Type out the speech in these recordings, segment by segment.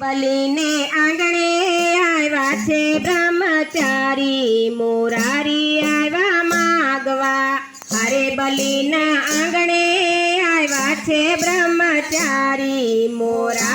બલીને આંગણે આવ્યા છે બ્રહ્મચારી. મોરારી આવ્યા માગવા. અરે બલીના આંગણે આવ્યા છે બ્રહ્મચારી. મોરારી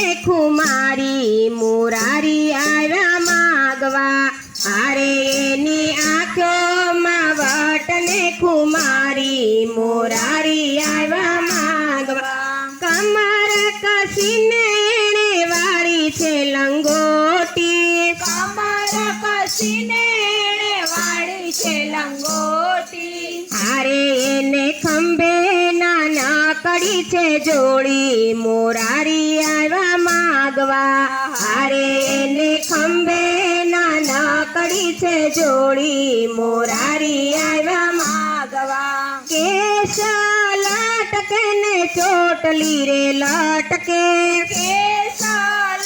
ખુમારી મોરારી આવ્યા માગવા. આરે એની આંખોમાં વટને ખુમારી મોરારી આવ્યા માગવા. કમર કસીને એણે વાળી છે લંગોટી. કમર કસીને એણે વાળી છે લંગોટી. આરે એને ખંભે નાના છે જોડી, મોરારી આવ્યા માગવા. હારે એને ખંભે નાના કડી છે જોડી, મોરારી આવ્યા માગવા. કેશ લટકે ને ચોટલી રે લટકે. કેસ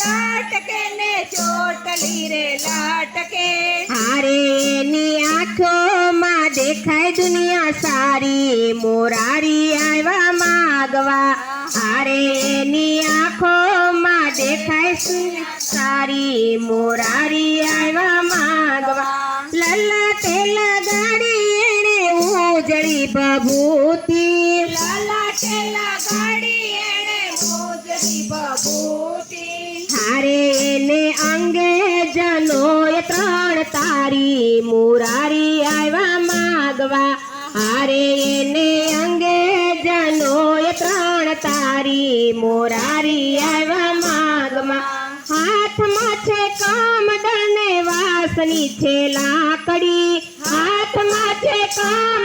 લટકે ને ચોટલી રે લટકે હારે આંખો આંખોમાં દેખાય દુનિયા સારી મોરારી આવ્યા માગવા હારે આંખો આંખોમાં દેખાય દુનિયા સારી મોરારી આવ્યા માગવા લલટે લગાડી એણે ઉજળી બભૂતિ મુરારી આવ્યા માગવા. હારે એને અંગે જનોય ત્રણ તારી મોરારી આવ્યા માગમાં હાથમાં છે કામ ને વાસની છે લાકડી. હાથમાં છે કામ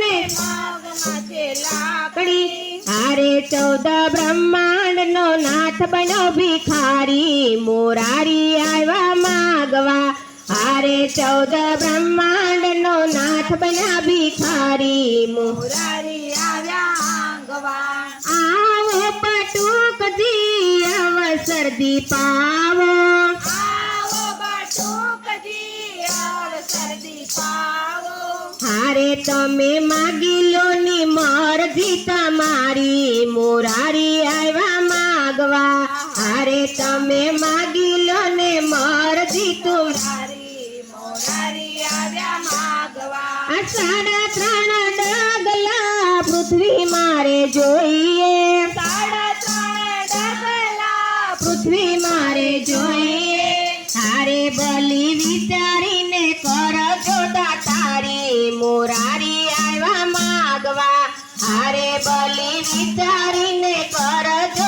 ને માગમાં છે લાકડી. હારે ચૌદ બ્રહ્માંડ નો નાથ બન્યો ભિખારી. મોરારી આવ્યા માગવા. હારે ચૌદ બ્રહ્માંડ નો નાથ બન્યા ભિખારી મુરારી આવ્યા આવો પટુકજી અવસર આવો દીપાવો. હારે તમે માગી લો ની મરજી તમારી. મોરારી આવ્યા માગવા. હારે તમે સાડા ત્રણ ડગલા પૃથ્વી મારે જોઈએ. સાડા ત્રણ ડગલા પૃથ્વી મારે જોઈએ. હારે બલી વિચારીને કર જોતા તારી મોરારી આવ્યા માગવા. હારે બલી વિચારીને કરજો દાતારી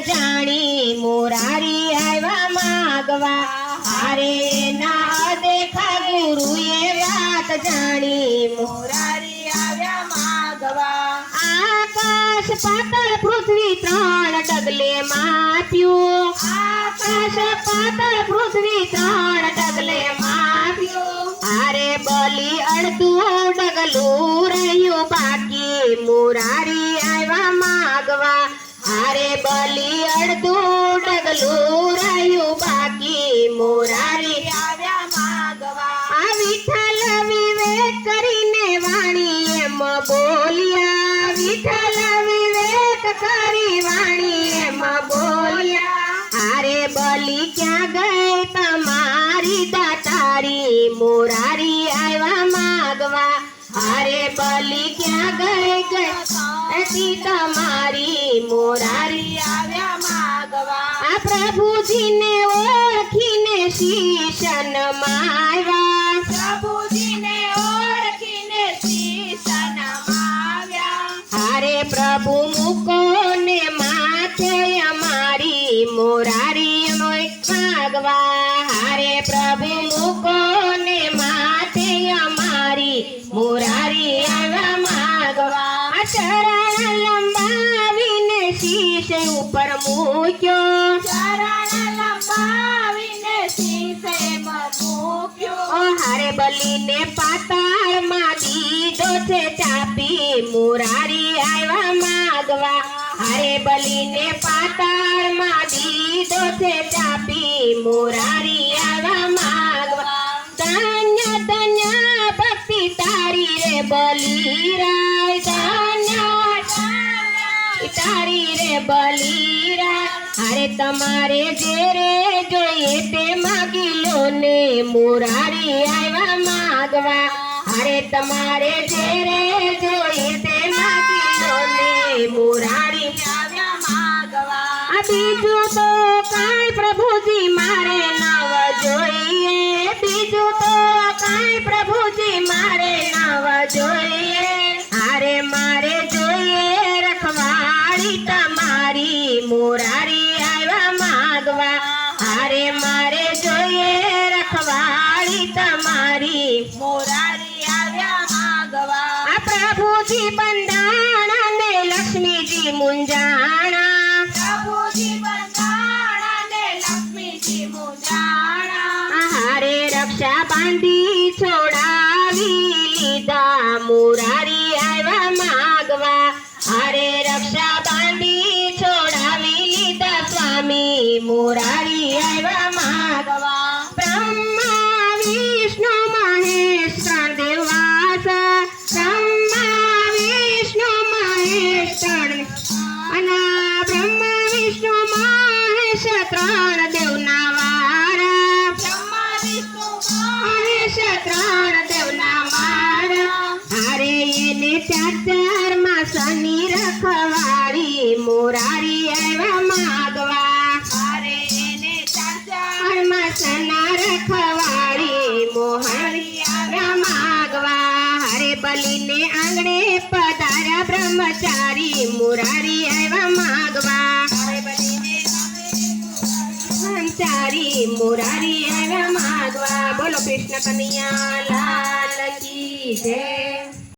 જાણી મોરારી આવ્યા માગવા. હારે ના અદેખા ગુરુએ વાત જાણી. મોરારી આવ્યા માગવા. આકાશ પાતળ પૃથ્વી ત્રણ ડગલે માપ્યું. આકાશ પાતળ પૃથ્વી ત્રણ ડગલે માપ્યું. હારે બલી અડધું ડગલું રહ્યું. બાકી મોરારી આવ્યા માગવા. હારે બલી અડધું ડગલું રહ્યું બાકી મુરારી આવ્યા માગવા આ વિઠ્ઠલ વિવેક કરીને વાણી એમ બોલ્યા વિઠ્ઠલ વિવેક કરી વાણી એમ બોલ્યા હારે બલી ક્યાં ગઈ તમારી દાતારી મોરારી આવ્યા માગવા હારે બલી ક્યાં ગઈ ગઈ? તમારી મોરારી આવ્યા માગવા. આ પ્રભુજીને ઓળખીને શીશન માવ્યા હારે બલીને પાતાળમાં દીધો છે ચાપી મુરારી આવ્યા માગવા. હારે બલીને પાતાળમાં દીધો છે ચાપી મુરારી આવ્યા માગવા. ધન્ય ધન્ય ભક્તિ તારી રે બલીરાય, ધન્ય તારી રે બલીરા અરે તમારે જે રે ને મુરારી આવ્યા માગવા. અરે તમારે જે જોઈ તે માગી લો ને મુરારી આવ્યા માગવા. બીજું તો કાંઈ પ્રભુજી મારે નવ જોઈએ. બીજું તો કાંઈ પ્રભુજી મારે નવ જોઈએ. અરે મારે જોઈએ રખવાળી તમારી મોરારી આવ્યા માગવા. અરે મારે જોઈએ મોરારી આવ્યા માગવા. આ પ્રભુજી બંધાણા ને લક્ષ્મીજી મુંજાણા પ્રભુજી બંધાણા ને લક્ષ્મીજી મુંજાણા હારે રક્ષા બાંધી છોડાવી લીધા મુરારી આવ્યા માગવા. હારે રક્ષા બાંધી છોડાવી લીધા સ્વામી મુરારી ત્રણ દેવના વારા. ત્રણ દેવના વારા. હારે એને ચાર ચારમાં શનિ રખવાળી મોરારી આવ્યા માગવા. હરમાં સના રખવાડી મોહારી આવ્યા માગવા. હરે બલીને આંગણે પધાર્યા બ્રહ્મચારી મુરારી કનૈયા લાલ કી જય.